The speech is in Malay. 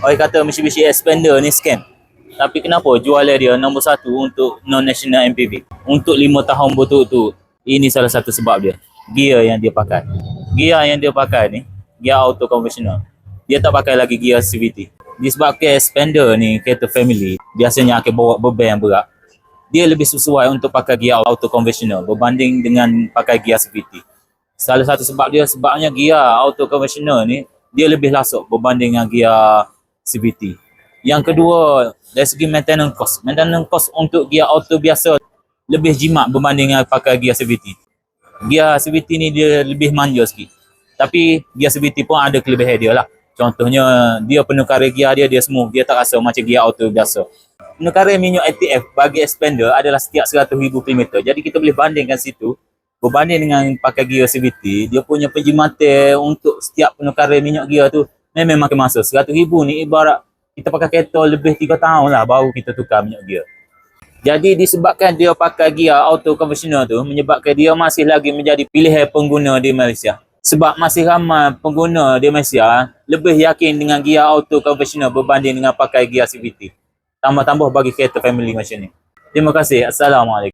Orang kata Mitsubishi Expander ni scam. Tapi kenapa jualan dia nombor satu untuk non-national MPV? Untuk lima tahun betul-betul. Ini salah satu sebab dia. Gear yang dia pakai. Gear yang dia pakai ni, gear auto konvensional. Dia tak pakai lagi gear CVT. Disebabkan Expander ni kereta family, biasanya akan bawa beban yang berat. Dia lebih sesuai untuk pakai gear auto konvensional berbanding dengan pakai gear CVT. Salah satu sebab dia sebabnya gear auto konvensional ni dia lebih lasuk berbanding dengan gear CVT. Yang kedua, dari segi maintenance cost. Maintenance cost untuk gear auto biasa lebih jimat berbanding dengan pakai gear CVT. Gear CVT ni dia lebih manja sikit. Tapi gear CVT pun ada kelebihan dia lah. Contohnya dia penukaran gear dia dia semua dia tak rasa macam gear auto biasa. Penukaran minyak ATF bagi expander adalah setiap 100,000 km. Jadi kita boleh bandingkan situ berbanding dengan pakai gear CVT, dia punya penjimatan untuk setiap penukaran minyak gear tu memang makin masa. 100,000 ni ibarat kita pakai kereta lebih 3 tahun lah baru kita tukar minyak gear. Jadi disebabkan dia pakai gear auto konvensional tu menyebabkan dia masih lagi menjadi pilihan pengguna di Malaysia. Sebab masih ramai pengguna di Malaysia lebih yakin dengan gear auto konvensional berbanding dengan pakai gear CVT. Tambah-tambah bagi kereta family macam ni. Terima kasih. Assalamualaikum.